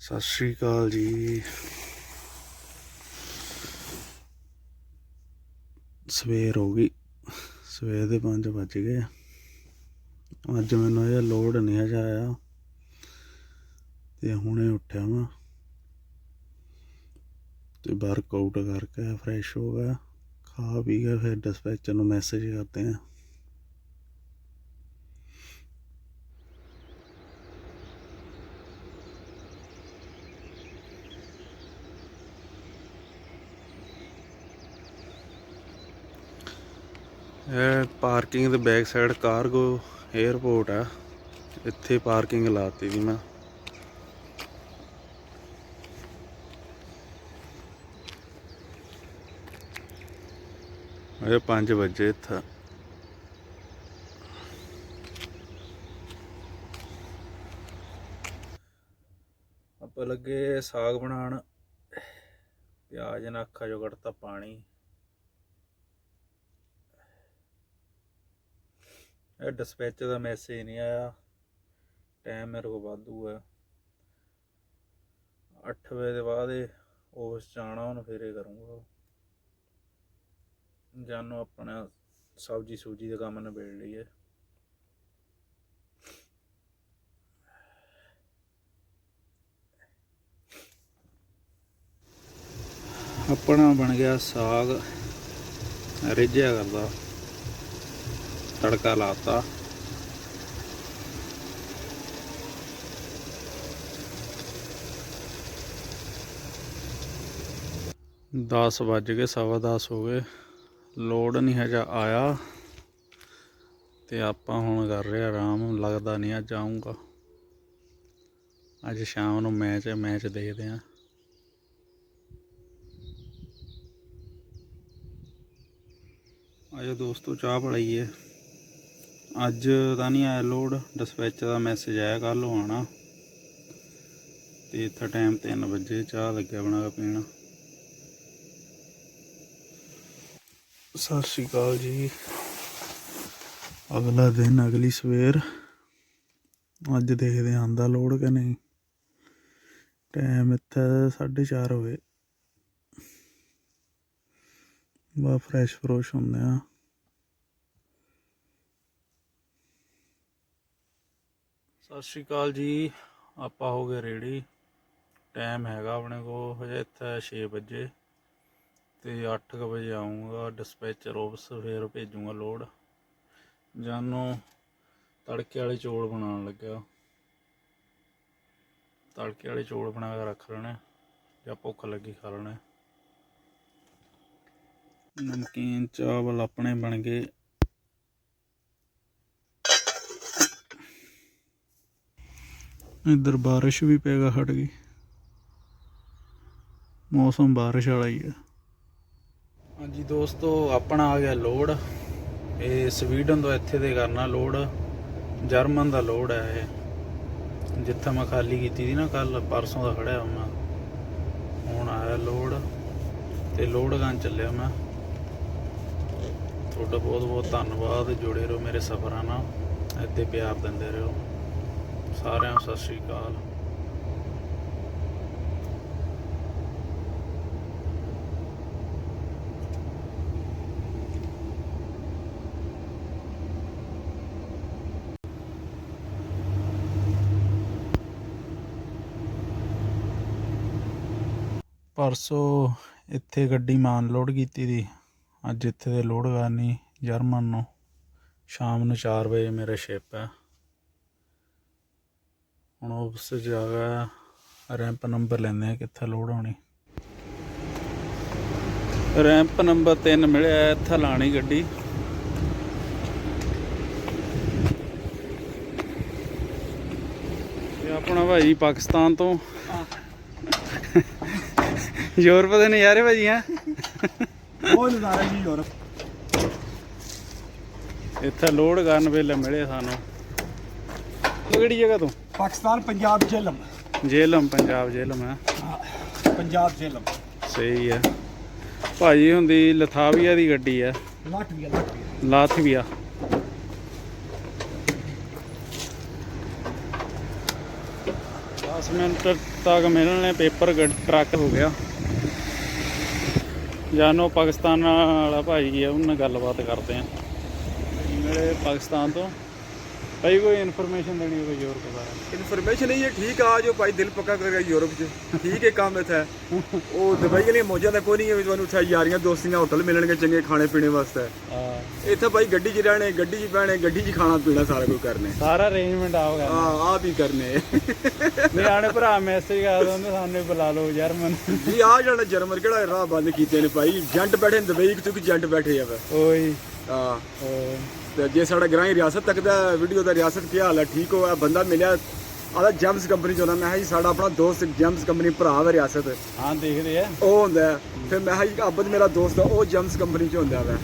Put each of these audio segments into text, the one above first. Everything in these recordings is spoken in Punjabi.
ਸਤਿ ਸ਼੍ਰੀ ਅਕਾਲ ਜੀ। ਸਵੇਰ ਹੋ ਗਈ। ਸਵੇਰ ਦੇ 5 ਵੱਜ ਗਏ ਅੱਜ ਮੈਨੂੰ ਇਹ ਲੋਡ ਨਹੀਂ ਹਜੇ ਆਇਆ। ਤੇ ਹੁਣੇ ਉੱਠਿਆ ਮੈਂ ਤੇ ਵਰਕਆਊਟ ਕਰਕੇ ਫਰੈਸ਼ ਹੋ ਗਿਆ। ਖਾ ਪੀ ਕੇ ਫਿਰ ਡਿਸਪੈਚਰ ਨੂੰ ਮੈਸੇਜ ਕਰਦੇ ਆ। ਇਹ ਪਾਰਕਿੰਗ ਦੇ ਬੈਕ ਸਾਈਡ ਕਾਰਗੋ 에ਅਰਪੋਰਟ ਆ। ਇੱਥੇ ਪਾਰਕਿੰਗ ਲਾਤੀ ਵੀ ਮੈਂ। ਇਹ 5 ਵਜੇ ਇੱਥੇ। ਆਪਾਂ ਲੱਗੇ ਸਾਗ ਬਣਾਉਣ। ਪਿਆਜ਼ ਨਾਲ ਜੋ ਚੋਂ ਕੱਢਤਾ ਪਾਣੀ। ਇਹ ਡਿਸਪੈਚ ਦਾ ਮੈਸੇਜ ਨਹੀਂ ਆਇਆ। ਟਾਈਮ ਮੇਰੇ ਕੋਲ ਵਾਧੂ ਹੈ 8 ਵਜੇ ਦੇ ਬਾਅਦ ਇਹ ਆਫਿਸ ਜਾਣਾ ਹੁਣ ਫੇਰੇ ਕਰੂੰਗਾ। ਜਾਨੋ ਆਪਣਾ ਸਬਜੀ ਸੂਜੀ ਦਾ ਕੰਮ ਨਿਬੇੜ ਲਈਏ। ਆਪਣਾ ਬਣ ਗਿਆ ਸਾਗ। ਰਿੱਝਿਆ ਕਰਦਾ। ਤੜਕਾ ਲਾਤਾ। ਦਸ ਵੱਜ ਗਏ, ਸਵਾ ਦਸ ਹੋ ਗਏ। ਲੋਡ ਨਹੀਂ ਹਜਾ ਆਇਆ ਤੇ ਆਪਾਂ ਹੁਣ ਕਰ ਰਹੇ ਆਰਾਮ, ਲੱਗਦਾ ਨਹੀਂ ਅੱਜ ਆਉਂਗਾ ਅੱਜ ਸ਼ਾਮ ਨੂੰ ਮੈਚ ਹੈ, ਮੈਚ ਦੇਖਦੇ ਆ ਆਜੋ ਦੋਸਤੋ, ਚਾਹ ਪੜਾਈਏ ਅੱਜ ਤਾਂ ਨਹੀਂ ਆਇਆ ਲੋਡ ਡਿਸਪੈਚ ਦਾ ਮੈਸੇਜ ਆਇਆ ਕੱਲ ਆਉਣਾ। ਆਣਾ ਤੇ ਇੱਥੇ ਟਾਈਮ 3 ਵਜੇ, ਚਾਹ ਲੱਗਿਆ ਬਣਾ ਕੇ ਪੀਣਾ। ਸਤਿ ਸ਼੍ਰੀ ਅਕਾਲ ਜੀ। ਅਗਲਾ ਦਿਨ, ਅਗਲੀ ਸਵੇਰ। ਅੱਜ ਦੇਖਦੇ ਆਂ ਆਂਦਾ ਲੋਡ ਕਿ ਨਹੀਂ। ਟਾਈਮ ਇੱਥੇ 4:30 ਹੋਵੇ ਬਾ ਫਰੈਸ਼ ਫਰੋਸ਼ ਹੁੰਦੇ ਆ ਸਤਿ ਸ਼੍ਰੀ ਅਕਾਲ ਜੀ। ਆਪਾਂ ਹੋ ਗਏ ਰੈਡੀ ਟਾਈਮ ਹੈਗਾ ਆਪਣੇ ਕੋਲ, ਹਜੇ ਇੱਥੇ 6 ਵਜੇ ਤੇ 8 ਵਜੇ ਆਉਂਗਾ ਡਿਸਪੈਚਰ ਆਫਿਸ ਫੇਰ ਭੇਜੂਗਾ ਲੋਡ ਜਾਨੋ, ਤੜਕੇ ਵਾਲੇ ਚੌਲ ਬਣਾਉਣ ਲੱਗਿਆ। ਤੜਕੇ ਵਾਲੇ ਚੌਲ ਬਣਾ ਕੇ ਰੱਖ ਲੈਣੇ, ਜਾਂ ਭੁੱਖ ਲੱਗੀ ਖਾ ਲੈਣੇ। ਨਮਕੀਨ, ਚਾਵਲ ਆਪਣੇ ਬਣ ਗਏ। ਇੱਧਰ ਬਾਰਿਸ਼ ਵੀ ਪੈਗਾ ਹਟ ਗਈ। ਮੌਸਮ ਬਾਰਿਸ਼ ਵਾਲਾ ਹੀ ਹੈ ਹਾਂਜੀ ਦੋਸਤੋ, ਆਪਣਾ ਆ ਗਿਆ ਲੋਡ। ਇਹ ਸਵੀਡਨ ਤੋਂ ਇੱਥੇ ਦੇ ਕਰਨਾ ਲੋਡ। ਜਰਮਨ ਦਾ ਲੋਡ ਹੈ ਇਹ। ਜਿੱਥੇ ਮੈਂ ਖਾਲੀ ਕੀਤੀ ਸੀ ਨਾ ਕੱਲ ਪਰਸੋਂ ਦਾ ਖੜਿਆ ਮੈਂ। ਹੁਣ ਆਇਆ ਲੋਡ ਤੇ ਲੋਡ ਗਾਂ ਚੱਲਿਆ ਮੈਂ। ਤੁਹਾਡਾ ਬਹੁਤ ਬਹੁਤ ਧੰਨਵਾਦ। ਜੁੜੇ ਰਹੋ ਮੇਰੇ ਸਫ਼ਰਾਂ ਨਾਲ। ਇੱਥੇ ਪਿਆਰ ਦਿੰਦੇ ਰਹੋ। ਸਾਰਿਆਂ ਨੂੰ ਸਤਿ ਸ਼੍ਰੀ ਅਕਾਲ। ਪਰਸੋਂ ਇੱਥੇ ਗੱਡੀ ਮਾਨ ਲੋਡ ਕੀਤੀ ਦੀ। ਅੱਜ ਇੱਥੇ ਦੇ ਲੋਡ ਕਰਨੀ ਜਰਮਨ ਨੂੰ। ਸ਼ਾਮ ਨੂੰ 4 ਵਜੇ ਮੇਰਾ ਸ਼ਿਪ ਹੈ। ਹੁਣ ਉਸ ਜਗ੍ਹਾ ਰੈਂਪ ਨੰਬਰ ਲੈਂਦੇ ਆ ਕਿੱਥੇ ਲੋਡ ਹੋਣੀ। ਰੈਂਪ ਨੰਬਰ 3 ਮਿਲਿਆ ਇੱਥੇ ਲਾਣੀ ਗੱਡੀ। ਇਹ ਆਪਣਾ ਭਾਈ ਪਾਕਿਸਤਾਨ ਤੋਂ। ਯੂਰਪ ਦੇ ਨਜ਼ਾਰੇ ਭਾਜੀ ਹੈ? ਉਹ ਨਜ਼ਾਰਾ ਜੀ ਯੂਰਪ। ਇੱਥੇ ਲੋਡ ਕਰਨ ਵੇਲੇ ਮਿਲੇ ਸਾਨੂੰ। ਕਿਹੜੀ ਜਗ੍ਹਾ ਤੋਂ? ਪਾਕਿਸਤਾਨ ਪੰਜਾਬ ਜੇਲਮ। ਜੇਲਮ ਪੰਜਾਬ ਜੇਲਮ ਹੈ। ਪੰਜਾਬ ਜੇਲਮ। ਸਹੀ ਹੈ। ਭਾਜੀ ਹੁੰਦੀ ਲਥਾਵੀਆ ਦੀ ਗੱਡੀ ਹੈ। Latvia Latvia. ਲਾਥਵੀਆ 10 ਮਿੰਟ ਤੱਕ ਮਿਲਣੇ ਪੇਪਰ ਗੱਡ- ਟਰੱਕ ਹੋ ਗਿਆ। ਜਾਨੋ ਪਾਕਿਸਤਾਨ ਵਾਲਾ ਭਾਈ ਹੈ ਉਹਨਾਂ ਨਾਲ ਗੱਲਬਾਤ ਕਰਦੇ ਆ ਮੇਰੇ ਪਾਕਿਸਤਾਨ ਤੋਂ ਭਾਈ ਕੋਈ ਇਨਫੋਰਮੇਸ਼ਨ ਦੇਣੀ ਕੋਈ ਜ਼ੋਰ ਕਰਾ ਇਨਫੋਰਮੇਸ਼ਨ ਇਹ ਠੀਕ ਆ ਜੋ ਭਾਈ ਦਿਲ ਪੱਕਾ ਕਰ ਗਿਆ ਯੂਰਪ 'ਚ। ਠੀਕ ਹੈ ਕੰਮ ਇੱਥੇ ਉਹ ਦੁਬਈ ਵਾਲੀਆਂ ਮੌਜਾਂ ਦਾ ਕੋਈ ਨਹੀਂ ਤੁਹਾਨੂੰ ਉੱਥੇ ਯਾਰੀਆਂ ਦੋਸਤੀਆਂ ਹੋਟਲ ਮਿਲਣਗੇ ਚੰਗੇ ਖਾਣੇ ਪੀਣੇ ਵਾਸਤੇ। ਇੱਥੇ ਭਾਈ ਗੱਡੀ 'ਚ ਰਹਿਣੇ ਗੱਡੀ 'ਚ ਬਹਿਣੇ ਗੱਡੀ 'ਚ ਖਾਣਾ ਪੀਣਾ ਸਾਰਾ ਕੁਝ ਕਰਨੇ। ਸਾਰਾ ਅਰੇਂਜਮੈਂਟ ਆਉਗਾ ਹਾਂ ਆ ਵੀ ਕਰਨੇ। ਮੇਰੇ ਆਣੇ ਭਰਾ ਮੈਸੇਜ ਕਰ ਦਿੰਦੇ ਸਾਨੂੰ ਬੁਲਾ ਲਓ ਜਰਮਨ। ਜੀ ਆ ਜਿਹੜਾ ਜਰਮਨ ਕਿਹੜਾ ਰਾਹ ਬੰਦ ਕੀਤੇ ਨੇ ਭਾਈ? ਜੰਟ ਬੈਠੇ ਨੇ ਕਿਉਂਕਿ ਜੰਟ ਬੈਠੇ ਆ ਓਏ। ਹਾਂ। ਤੇ ਜੇ ਸਾਡਾ ਗ੍ਰਾਂ ਰਿਆਸਤ ਤੱਕ ਦਾ ਵੀਡੀਓ ਦਾ ਰਿਆਸਤ ਕੀ ਹਾਲ ਹੈ? ਠੀਕ ਹੋਇਆ ਬੰਦਾ ਮਿਲਿਆ ਆਦਾ ਜੈਮਸ ਕੰਪਨੀ ਚੋਂ ਨਾ ਮੈਂ ਕਿਹਾ ਜੀ ਸਾਡਾ ਆਪਣਾ ਦੋਸਤ ਜੈਮਸ ਕੰਪਨੀ ਭਰਾ ਵਾ ਰਿਆਸਤ। ਹਾਂ ਦੇਖਦੇ ਆ। ਉਹ ਹੁੰਦਾ ਹੈ। ਫਿਰ ਮੈਂ ਕਿਹਾ ਜੀ ਅਬਦ ਮੇਰਾ ਦੋਸਤ ਆ ਉਹ ਜੈਮਸ ਕੰਪਨੀ ਚ ਹੁੰਦਾ ਵਾ।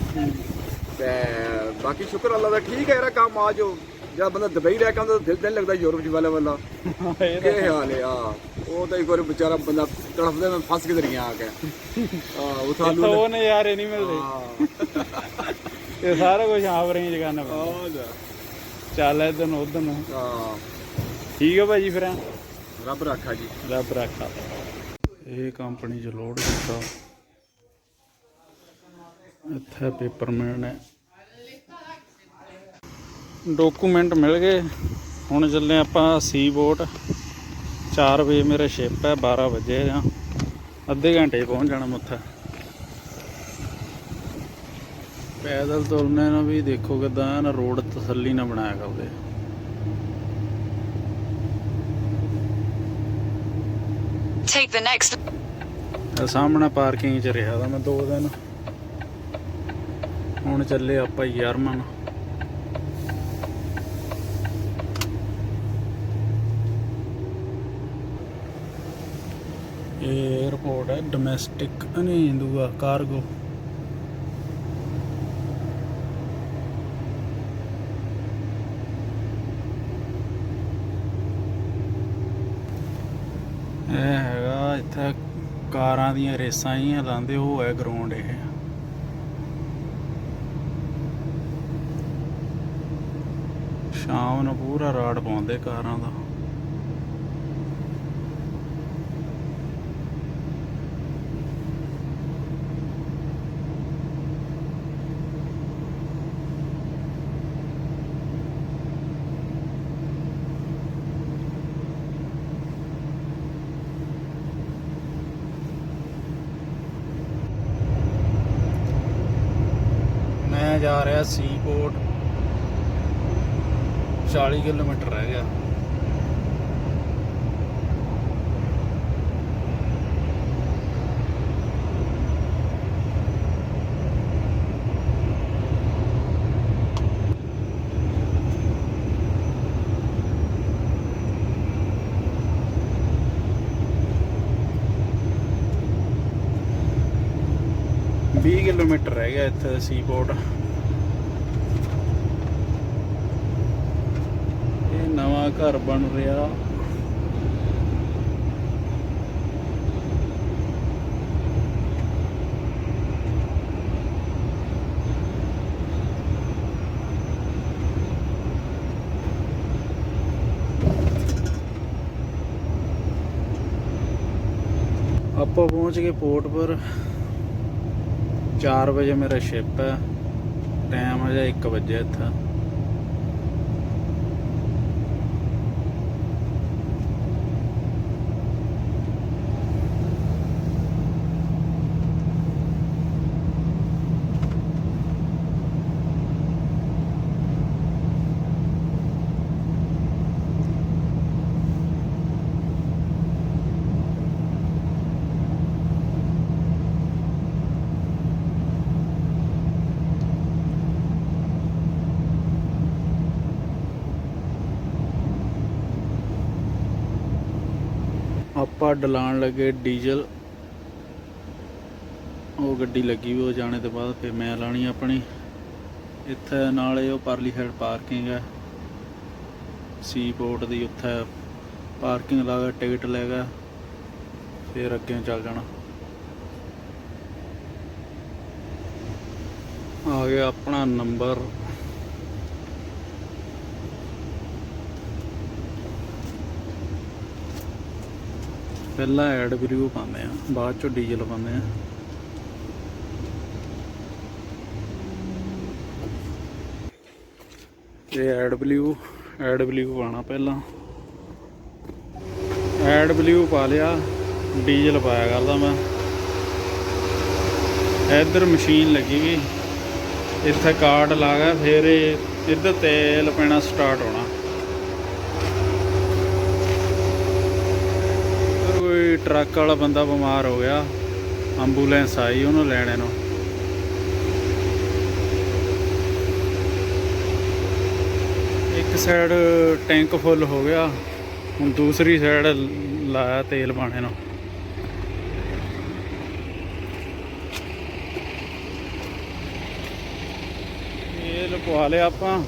ਤੇ ਬਾਕੀ ਸ਼ੁਕਰ ਅੱਲਾ ਦਾ ਠੀਕ ਹੈ ਇਹਦਾ ਕੰਮ ਆ ਜੋ। ਜਦ ਬੰਦਾ ਦੁਬਈ ਰਹਿ ਕੇ ਆਉਂਦਾ ਤਾਂ ਦਿਲ ਦਿਲ ਲੱਗਦਾ ਯੂਰਪ ਚ ਵਾਲਾ ਵਾਲਾ ਇਹ ਤਾਂ ਹਾਲ ਹੈ ਆ ਉਹ ਤਾਂ ਇੱਕ ਵਾਰ ਵਿਚਾਰਾ ਬੰਦਾ ਤੜਫਦੇ ਮੈਂ ਫਸ ਕੇ ਦਰੀਆਂ ਆ ਕੇ। ਆ ਉਥਾ ਇੱਥੋਂ ਉਹ ਨਜ਼ਾਰੇ ਨਹੀਂ ਮਿਲਦੇ। ਹਾਂ ਇਹ ਸਾਰਾ ਕੁਝ ਆਪ ਅਰੇਂਜ ਕਰਨਾ ਪੈਂਦਾ। ਆ ਜਾ ਚੱਲ ਇਧਰ ਨੂੰ ਉਧਰ ਨੂੰ। ਹਾਂ। ਠੀਕ ਹੈ ਭਾਜੀ ਫਿਰ। ਰੱਬ ਰੱਖਾ ਜੀ। ਰੱਬ ਰੱਖਾ। ਇਹ ਕੰਪਨੀ ਚ ਲੋਡ ਕੀਤਾ। ਇੱਥੇ ਪੇਪਰ ਮਿਲਣੇ ਡਾਕੂਮੈਂਟ ਮਿਲ ਗਏ। ਹੁਣ ਚੱਲੇ ਆਪਾਂ ਸੀ ਬੋਟ 4 ਵਜੇ ਮੇਰਾ ਸ਼ਿਪ ਹੈ 12 ਵਜੇ ਆ। ਅੱਧੇ ਘੰਟੇ ਪਹੁੰਚ ਜਾਣਾ ਮੈਂ ਉੱਥੇ। ਪੈਦਲ ਤੁਰਨੇ ਨੂੰ ਵੀ ਦੇਖੋ ਕਿਦਾਂ ਨਾ ਰੋਡ ਤਸੱਲੀ ਨਾ ਬਣਾਇਆ ਕਰਦੇ Take the next ਇਹ ਸਾਹਮਣੇ ਪਾਰਕਿੰਗ 'ਚ ਰਿਹਾ ਤਾਂ ਮੈਂ ਦੋ ਦਿਨ। ਹੁਣ ਚੱਲੇ ਆਪਾਂ ਯਰਮਨ। ਇਹ 에어ਪੋਰਟ ਹੈ ਡੋਮੈਸਟਿਕ ਨਹੀਂ ਦੂਆ ਕਾਰਗੋ ਇਹ ਹੈਗਾ ਇੱਥੇ ਕਾਰਾਂ ਦੀਆਂ ਰੇਸਾਂ ਹੀ ਲਾਉਂਦੇ, ਉਹ ਹੈ ਗਰਾਊਂਡ ਇਹ। ਸ਼ਾਮ ਨੂੰ ਪੂਰਾ ਰਾੜ ਪਾਉਂਦੇ ਕਾਰਾਂ ਦਾ। ਮੈਂ ਜਾ ਰਿਹਾ ਸੀ ਪੋਰਟ 40 ਕਿਲੋਮੀਟਰ ਰਹਿ ਗਿਆ। ਵੀਹ ਕਿਲੋਮੀਟਰ ਰਹਿ ਗਿਆ ਇੱਥੇ ਸੀ ਪੋਰਟ ਇਹ ਨਵਾਂ ਘਰ ਬਣ ਰਿਹਾ। ਆਪਾਂ ਪਹੁੰਚ ਗਏ ਪੋਰਟ ਪਰ। 4 ਵਜੇ ਮੇਰਾ ਸ਼ਿਪ ਹੈ। ਟਾਈਮ ਹਜੇ 1 ਵਜੇ ਇੱਥੇ। ਆਪਾਂ ਡਲਾਣ ਲੱਗੇ ਡੀਜ਼ਲ। ਉਹ ਗੱਡੀ ਲੱਗੀ ਵੀ, ਉਹ ਜਾਣੇ ਤੋਂ ਬਾਅਦ ਫਿਰ ਮੈਂ ਲਾਣੀ ਆਪਣੀ। ਇੱਥੇ ਨਾਲੇ ਉਹ ਪਰਲੀ ਸਾਈਡ ਪਾਰਕਿੰਗ ਹੈ। ਸੀ ਪੋਰਟ ਦੀ ਉੱਥੇ ਪਾਰਕਿੰਗ ਲਾ ਕੇ ਟਿਕਟ ਲੈ ਗਿਆ ਫਿਰ ਅੱਗੇ ਚੱਲ ਜਾਣਾ। ਆ ਗਿਆ ਆਪਣਾ ਨੰਬਰ ਪਹਿਲਾਂ ਐਡ ਵੀਡੀਓ ਪਾਉਂਦੇ ਆ ਬਾਅਦ ਚੋਂ ਡੀਜ਼ਲ ਪਾਉਂਦੇ ਆ ਇਹ ਐਡ ਬਲੂ ਐਡ ਬਲੂ ਪਾਣਾ ਪਹਿਲਾਂ। ਐਡ ਬਲੂ ਪਾ ਲਿਆ, ਡੀਜ਼ਲ ਪਾਇਆ ਕਰਦਾ ਮੈਂ। ਇੱਧਰ ਮਸ਼ੀਨ ਲੱਗੀ ਗਈ ਇੱਥੇ ਕਾਰਡ ਲਾ ਗਿਆ, ਫਿਰ ਇਹ ਇੱਧਰ ਤੇਲ ਪੈਣਾ ਸਟਾਰਟ ਹੋਣਾ ਉੱਧਰ ਕੋਈ ਟਰੱਕ ਵਾਲਾ ਬੰਦਾ ਬਿਮਾਰ ਹੋ ਗਿਆ ਐਂਬੂਲੈਂਸ ਆਈ ਉਹਨੂੰ ਲੈਣੇ ਨੂੰ। ਇੱਕ ਸਾਈਡ ਟੈਂਕ ਫੁੱਲ ਹੋ ਗਿਆ, ਹੁਣ ਦੂਸਰੀ ਸਾਈਡ ਲਾਇਆ ਤੇਲ ਪਾਣੇ ਨੂੰ। ਇਹ ਲਪਵਾ ਲਿਆ ਆਪਾਂ,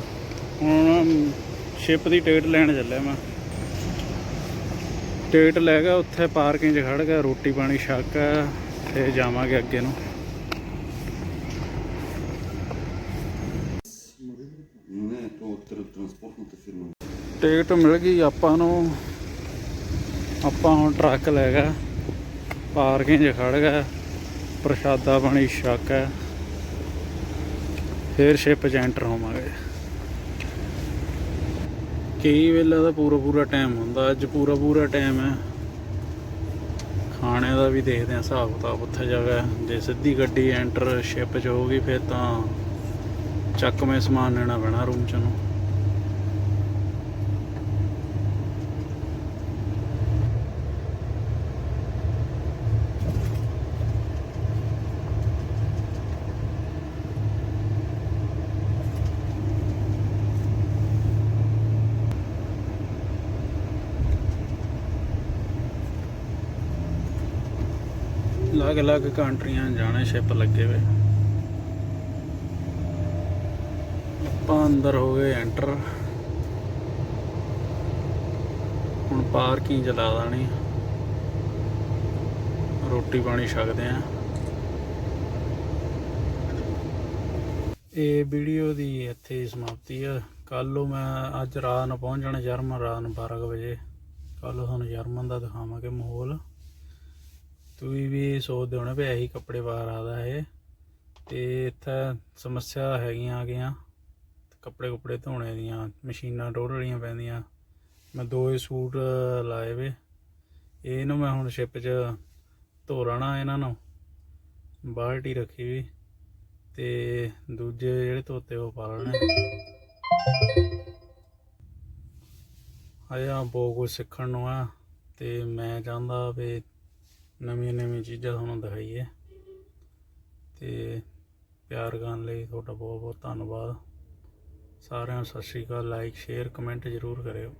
ਹੁਣ ਸ਼ਿਪ ਦੀ ਟਿਕਟ ਲੈਣ ਚੱਲਿਆ ਮੈਂ। ਟੇਟ ਲੈ ਗਿਆ, ਉੱਥੇ ਪਾਰਕਿੰਗ 'ਚ ਖੜ ਗਿਆ, ਰੋਟੀ ਪਾਣੀ ਛੱਕ ਤੇ ਜਾਵਾਂਗੇ ਅੱਗੇ ਨੂੰ। ਟਿਕਟ ਮਿਲ ਗਈ ਆਪਾਂ ਨੂੰ। ਆਪਾਂ ਹੁਣ ਟਰੱਕ ਲੈ ਗਿਆ, ਪਾਰਕਿੰਗ 'ਚ ਖੜ ਗਿਆ, ਪ੍ਰਸ਼ਾਦਾ ਪਾਣੀ ਛੱਕ ਹੈ ਫੇਰ ਸ਼ਿਪ ਚ ਐਂਟਰ ਹੋਵਾਂਗੇ। ਕਈ ਵੇਲੇ ਦਾ ਪੂਰਾ ਪੂਰਾ ਟਾਈਮ ਹੁੰਦਾ, ਅੱਜ ਪੂਰਾ ਪੂਰਾ ਟਾਈਮ ਹੈ। ਖਾਣੇ ਦਾ ਵੀ ਦੇਖਦੇ ਹਾਂ, ਹਿਸਾਬ ਕਿਤਾਬ ਉੱਥੇ ਜਗ੍ਹਾ ਜੇ ਸਿੱਧੀ ਗੱਡੀ ਐਂਟਰ ਸ਼ਿਪ 'ਚ ਹੋਊਗੀ, ਫਿਰ ਤਾਂ ਚੱਕਵੇਂ ਸਮਾਨ ਲੈਣਾ ਪੈਣਾ ਰੂਮ 'ਚ ਨੂੰ ਅਲੱਗ-ਅਲੱਗ ਕੰਟਰੀਆਂ ਜਾਣੇ ਸ਼ਿਪ ਲੱਗੇ ਵੇ ਆਪਾਂ ਅੰਦਰ ਹੋ ਗਏ ਐਂਟਰ ਹੁਣ ਪਾਰਕਿੰਗ ਚਲਾ ਦਾਣੀ ਰੋਟੀ ਪਾਣੀ ਛਕਦੇ ਆ। ਇਹ ਵੀਡੀਓ ਦੀ ਇੱਥੇ ਸਮਾਪਤੀ ਆ। ਕੱਲ ਨੂੰ ਮੈਂ ਅੱਜ ਰਾਤ ਨੂੰ ਪਹੁੰਚ ਜਾਣਾ ਜਰਮਨ, ਰਾਤ ਨੂੰ 12 ਕੁ ਵਜੇ। ਕੱਲ ਤੁਹਾਨੂੰ ਜਰਮਨ ਦਾ ਦਿਖਾਵਾਂਗੇ ਮਾਹੌਲ। ਤੁਸੀਂ ਵੀ ਸੋਚਦੇ ਹੋਣੇ ਵੀ ਇਹੀ ਕੱਪੜੇ ਬਾਹਰ ਆਦਾ ਇਹ। ਤੇ ਇੱਥੇ ਸਮੱਸਿਆ ਹੈਗੀਆਂ ਆ ਗਈਆਂ। ਕੱਪੜੇ ਕੁਪੜੇ ਧੋਣੇ ਦੀਆਂ, ਮਸ਼ੀਨਾਂ ਡੋਲਣੀਆਂ ਪੈਂਦੀਆਂ। ਮੈਂ ਦੋ ਹੀ ਸੂਟ ਲਾਏ ਵੇ। ਇਹਨੂੰ ਮੈਂ ਹੁਣ ਸ਼ਿਪ 'ਚ ਧੋ ਰਣਾ ਇਹਨਾਂ ਨੂੰ। ਬਾਲਟੀ ਰੱਖੀ ਵੀ। ਤੇ ਦੂਜੇ ਜਿਹੜੇ ਧੋਤੇ ਉਹ ਪਾ ਲੈਣੇ। ਆਇਆ ਬਹੁਤ ਕੁਝ ਸਿੱਖਣ ਨੂੰ ਆ। ਤੇ ਮੈਂ ਚਾਹੁੰਦਾ ਵੀ ਨਵੀਆਂ ਨਵੀਆਂ ਚੀਜ਼ਾਂ ਤੁਹਾਨੂੰ ਦਿਖਾਈਏ। ਤੇ ਪਿਆਰ ਕਰਨ ਲਈ ਤੁਹਾਡਾ ਬਹੁਤ ਬਹੁਤ ਧੰਨਵਾਦ। ਸਾਰਿਆਂ ਨੂੰ Sat Sri Akal. Like share comment ਜ਼ਰੂਰ ਕਰਿਓ।